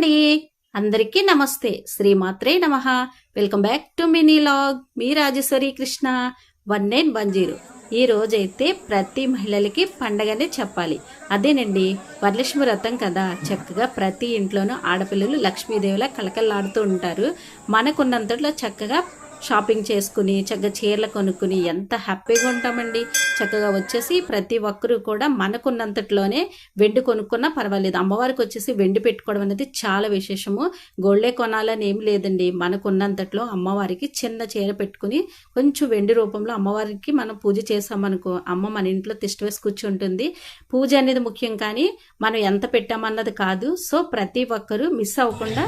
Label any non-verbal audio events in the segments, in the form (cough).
అండి అందరికీ నమస్తే. శ్రీమాత్రే నమ. Welcome back to mini log. Me Rajeshwari Krishna. One nine one zero. ఈ రోజైతే ప్రతి మహిళలకి పండగనే చెప్పాలి. అదేనండి వరలక్ష్మి వ్రతం కదా. చక్కగా ప్రతి ఇంట్లోనూ ఆడపిల్లలు లక్ష్మీదేవిలా కలకల్లాడుతూ ఉంటారు. మనకున్నంతట్లో చక్కగా షాపింగ్ చేసుకుని చక్కగా చీరలు కొనుక్కుని ఎంత హ్యాపీగా ఉంటామండి. చక్కగా వచ్చేసి ప్రతి ఒక్కరూ కూడా మనకున్నంతట్లోనే వెండి కొనుక్కున్నా పర్వాలేదు. అమ్మవారికి వచ్చేసి వెండి పెట్టుకోవడం అనేది చాలా విశేషము. గోల్డే కొనాలని ఏం లేదండి. మనకున్నంతట్లో అమ్మవారికి చిన్న చీర పెట్టుకుని కొంచెం వెండి రూపంలో అమ్మవారికి మనం పూజ చేసామనుకో అమ్మ మన ఇంట్లో తిష్ట వేసి కూర్చుంటుంది. పూజ అనేది ముఖ్యం కానీ మనం ఎంత పెట్టామన్నది కాదు. సో ప్రతి ఒక్కరూ మిస్ అవ్వకుండా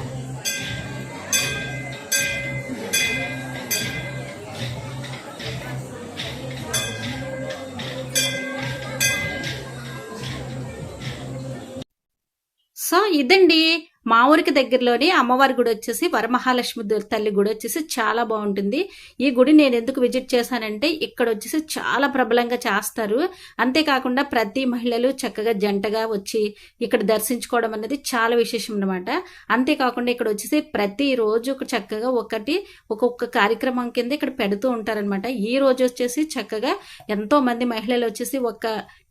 సో ఇదండి. మా ఊరికి దగ్గరలోనే అమ్మవారి గుడి వచ్చేసి వరమహాలక్ష్మి తల్లి గుడి వచ్చేసి చాలా బాగుంటుంది. ఈ గుడి నేను ఎందుకు విజిట్ చేశానంటే ఇక్కడ వచ్చేసి చాలా ప్రబలంగా చేస్తారు. అంతేకాకుండా ప్రతి మహిళలు చక్కగా జంటగా వచ్చి ఇక్కడ దర్శించుకోవడం అనేది చాలా విశేషం అనమాట అంతేకాకుండా ఇక్కడ వచ్చేసి ప్రతి రోజు ఒక చక్కగా ఒకటి ఒక్కొక్క కార్యక్రమం కింద ఇక్కడ పెడుతూ ఉంటారనమాట ఈ రోజు వచ్చేసి చక్కగా ఎంతో మంది మహిళలు వచ్చేసి ఒక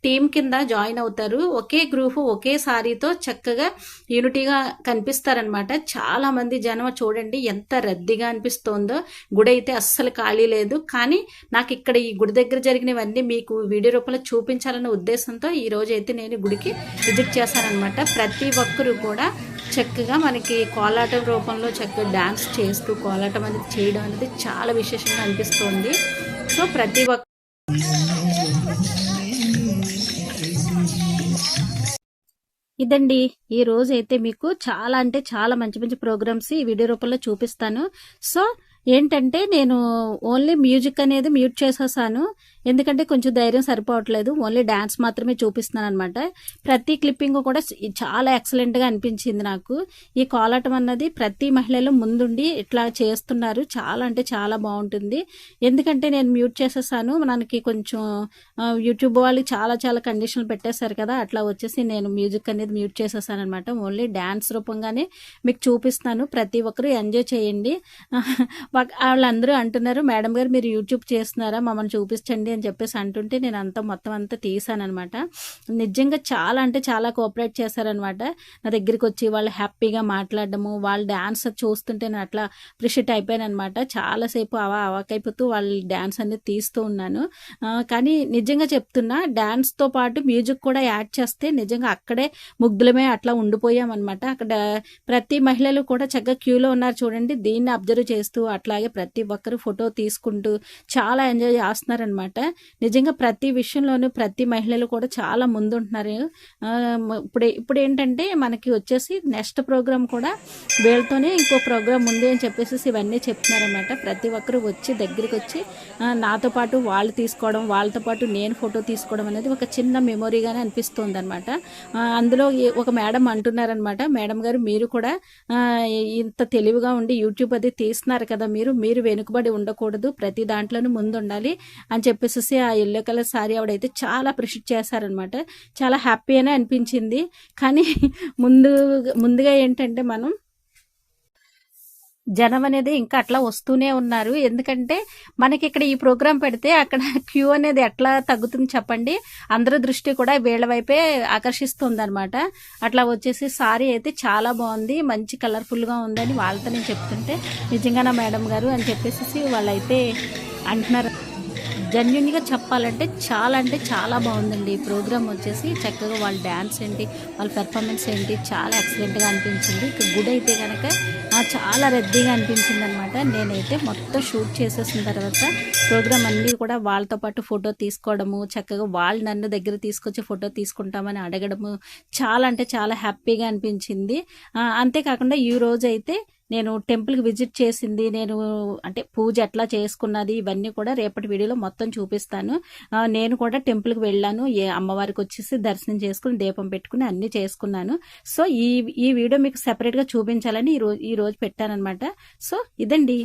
టీం కింద జాయిన్ అవుతారు. ఒకే గ్రూప్ ఒకే సారీతో చక్కగా యూనిటీగా కనిపిస్తారనమాట. చాలా మంది జనం చూడండి ఎంత రద్దీగా అనిపిస్తోందో. గుడి అయితే అస్సలు ఖాళీ లేదు. కానీ నాకు ఇక్కడ ఈ గుడి దగ్గర జరిగినవన్నీ మీకు వీడియో రూపంలో చూపించాలన్న ఉద్దేశంతో ఈ రోజు అయితే నేను గుడికి విజిట్ చేశానమాట ప్రతి ఒక్కరు కూడా చక్కగా మనకి కోలాటం రూపంలో చక్కగా డాన్స్ చేస్తూ కోలాటం అనేది చేయడం అనేది చాలా విశేషంగా అనిపిస్తోంది. సో ప్రతి ఒక్క ఇదండి ఈ రోజు అయితే మీకు చాలా అంటే చాలా మంచి మంచి ప్రోగ్రామ్స్ ఈ వీడియో రూపంలో చూపిస్తాను. సో ఏంటంటే నేను ఓన్లీ మ్యూజిక్ అనేది మ్యూట్ చేసేసాను. ఎందుకంటే కొంచెం ధైర్యం సరిపోవట్లేదు. ఓన్లీ డ్యాన్స్ మాత్రమే చూపిస్తున్నాను అనమాట ప్రతి క్లిప్పింగ్ కూడా చాలా ఎక్సలెంట్గా అనిపించింది నాకు. ఈ కోలాటం అన్నది ప్రతి మహిళలు ముందుండి ఇట్లా చేస్తున్నారు. చాలా అంటే చాలా బాగుంటుంది. ఎందుకంటే నేను మ్యూట్ చేసేసాను. మనకి కొంచెం యూట్యూబ్ వాళ్ళు చాలా చాలా కండిషన్లు పెట్టేశారు కదా అట్లా వచ్చేసి నేను మ్యూజిక్ అనేది మ్యూట్ చేసేసాను అనమాట ఓన్లీ డ్యాన్స్ రూపంగానే మీకు చూపిస్తాను. ప్రతి ఒక్కరు ఎంజాయ్ చేయండి. వాళ్ళందరూ అంటున్నారు మేడం గారు మీరు యూట్యూబ్ చేస్తున్నారా? మమ్మల్ని చూపించండి అని చెప్పేసి అంటుంటే నేను అంతా మొత్తం అంతా తీసాను అనమాట నిజంగా చాలా అంటే చాలా కోఆపరేట్ చేశారనమాట నా దగ్గరికి వచ్చి వాళ్ళు హ్యాపీగా మాట్లాడడము వాళ్ళ డ్యాన్స్ చూస్తుంటే నేను అట్లా అప్రిషియేట్ అయిపోయాను అనమాట చాలాసేపు అవ అవకైపోతూ వాళ్ళ డ్యాన్స్ అనేది తీస్తూ ఉన్నాను. కానీ నిజంగా చెప్తున్నా డ్యాన్స్తో తో పాటు మ్యూజిక్ కూడా యాడ్ చేస్తే నిజంగా అక్కడే ముగ్ధులమే అట్లా ఉండిపోయామన్నమాట. అక్కడ ప్రతి మహిళలు కూడా చక్కగా క్యూలో ఉన్నారు చూడండి దీన్ని అబ్జర్వ్ చేస్తూ అట్లాగే ప్రతి ఒక్కరు ఫోటో తీసుకుంటూ చాలా ఎంజాయ్ చేస్తున్నారనమాట. నిజంగా ప్రతి విషయంలోనూ ప్రతి మహిళలు కూడా చాలా ముందుంటున్నారు. ఇప్పుడు ఇప్పుడు ఏంటంటే మనకి వచ్చేసి నెక్స్ట్ ప్రోగ్రామ్ కూడా వీళ్ళతోనే ఇంకో ప్రోగ్రామ్ ఉంది అని చెప్పేసి ఇవన్నీ చెప్తున్నారనమాట. ప్రతి ఒక్కరు వచ్చి దగ్గరికి వచ్చి నాతో పాటు వాళ్ళు తీసుకోవడం వాళ్ళతో పాటు నేను ఫోటో తీసుకోవడం అనేది ఒక చిన్న మెమొరీగానే అనిపిస్తుంది అనమాట అందులో ఒక మేడం అంటున్నారనమాట. మేడం గారు మీరు కూడా ఇంత తెలివిగా ఉండి యూట్యూబ్ అది తీస్తున్నారు కదా మీరు మీరు వెనుకబడి ఉండకూడదు ప్రతి దాంట్లోనూ ముందు ఉండాలి అని చెప్పేసి ఆ ఎల్లో కలర్ సారీ ఆవిడైతే చాలా అప్రిషియేట్ చేశారనమాట చాలా హ్యాపీ అనే అనిపించింది. కానీ (laughs) ముందు ముందుగా ఏంటంటే మనం జనం అనేది ఇంకా అట్లా వస్తూనే ఉన్నారు. ఎందుకంటే మనకి ఇక్కడ ఈ ప్రోగ్రాం పెడితే అక్కడ (laughs) క్యూ అనేది ఎట్లా తగ్గుతుంది చెప్పండి? అందరి దృష్టి కూడా వీళ్ళ వైపే ఆకర్షిస్తుంది అనమాట అట్లా వచ్చేసి సారీ అయితే చాలా బాగుంది. మంచి కలర్ఫుల్గా ఉందని వాళ్ళతో నేను చెప్తుంటే నిజంగానా మేడం గారు? అని చెప్పేసి వాళ్ళైతే అంటున్నారు. జెన్యున్గా చెప్పాలంటే చాలా అంటే చాలా బాగుందండి. ఈ ప్రోగ్రామ్ వచ్చేసి చక్కగా వాళ్ళ డ్యాన్స్ ఏంటి వాళ్ళ పెర్ఫార్మెన్స్ ఏంటి చాలా ఎక్సలెంట్గా అనిపించింది. ఇక గుడ్ అయితే కనుక చాలా రద్దీగా అనిపించింది అనమాట నేనైతే మొత్తం షూట్ చేసేసిన తర్వాత ప్రోగ్రామ్ అన్నీ కూడా వాళ్ళతో పాటు ఫోటో తీసుకోవడము చక్కగా వాళ్ళు నన్ను దగ్గర తీసుకొచ్చి ఫోటో తీసుకుంటామని అడగడము చాలా అంటే చాలా హ్యాపీగా అనిపించింది. అంతేకాకుండా ఈ రోజు అయితే నేను టెంపుల్కి విజిట్ చేసింది నేను అంటే పూజ ఎట్లా చేసుకున్నది ఇవన్నీ కూడా రేపటి వీడియోలో మొత్తం చూపిస్తాను. నేను కూడా టెంపుల్కి వెళ్ళాను. ఏ అమ్మవారికి వచ్చేసి దర్శనం చేసుకుని దీపం పెట్టుకుని అన్ని చేసుకున్నాను. సో ఈ ఈ వీడియో మీకు సెపరేట్గా చూపించాలని ఈ రోజు ఈ రోజు పెట్టానన్నమాట. సో ఇదండి.